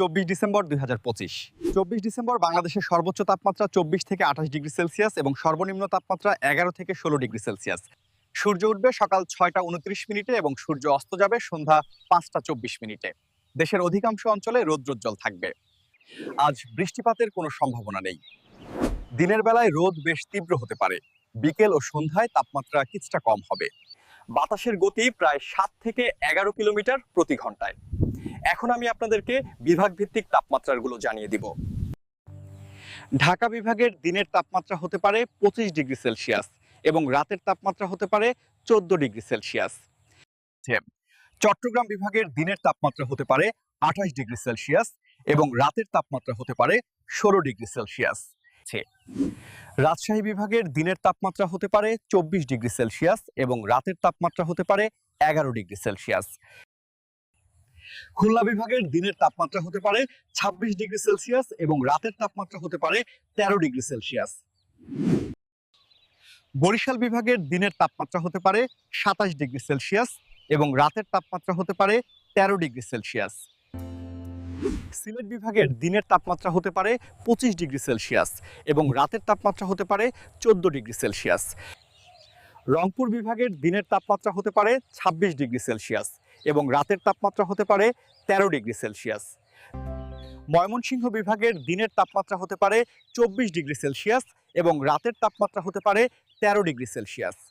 চব্বিশ ডিসেম্বর দুই চব্বিশ ডিসেম্বর বাংলাদেশের সর্বোচ্চ তাপমাত্রা চব্বিশ থেকে আঠাশ ডিগ্রি সেলসিয়াস এবং সর্বনিম্ন তাপমাত্রা এগারো থেকে ষোলো ডিগ্রি সেলসিয়াস। সূর্য উঠবে সকাল ছয়টা উনত্রিশ মিনিটে এবং সূর্য অস্ত যাবে সন্ধ্যা পাঁচটা চব্বিশ মিনিটে। দেশের অধিকাংশ অঞ্চলে রৌদ্রোজ্জ্বল থাকবে। আজ বৃষ্টিপাতের কোনো সম্ভাবনা নেই। দিনের বেলায় রোদ বেশ তীব্র হতে পারে। বিকেল ও সন্ধ্যায় তাপমাত্রা কিছুটা কম হবে। বাতাসের গতি প্রায় সাত থেকে এগারো কিলোমিটার প্রতি ঘন্টায়। এখন আমি আপনাদেরকে বিভাগ ভিত্তিক তাপমাত্রাগুলো জানিয়ে দিব। ঢাকা বিভাগের দিনের তাপমাত্রা হতে পারে পঁচিশ ডিগ্রি সেলসিয়াস এবং রাতের তাপমাত্রা হতে পারে চোদ্দ ডিগ্রি সেলসিয়াস। চট্টগ্রাম বিভাগের দিনের তাপমাত্রা হতে পারে আঠাশ ডিগ্রি সেলসিয়াস এবং রাতের তাপমাত্রা হতে পারে ষোলো ডিগ্রি সেলসিয়াস। রাজশাহী বিভাগের দিনের তাপমাত্রা হতে পারে চব্বিশ ডিগ্রি সেলসিয়াস এবং রাতের তাপমাত্রা হতে পারে এগারো ডিগ্রি সেলসিয়াস। খুলনা বিভাগের দিনের তাপমাত্রা হতে পারে ছাব্বিশ ডিগ্রি সেলসিয়াস এবং রাতের তাপমাত্রা হতে পারে তেরো ডিগ্রি সেলসিয়াস। বরিশাল বিভাগের দিনের তাপমাত্রা হতে পারে সাতাশ ডিগ্রি সেলসিয়াস এবং রাতের তাপমাত্রা হতে পারে তেরো ডিগ্রি সেলসিয়াস। সিলেট বিভাগের দিনের তাপমাত্রা হতে পারে পঁচিশ ডিগ্রি সেলসিয়াস এবং রাতের তাপমাত্রা হতে পারে চোদ্দ ডিগ্রি সেলসিয়াস। রংপুর বিভাগের দিনের তাপমাত্রা হতে পারে ছাব্বিশ ডিগ্রি সেলসিয়াস এবং রাতের তাপমাত্রা হতে পারে তেরো ডিগ্রি সেলসিয়াস। ময়মনসিংহ বিভাগের দিনের তাপমাত্রা হতে পারে চব্বিশ ডিগ্রি সেলসিয়াস এবং রাতের তাপমাত্রা হতে পারে তেরো ডিগ্রি সেলসিয়াস।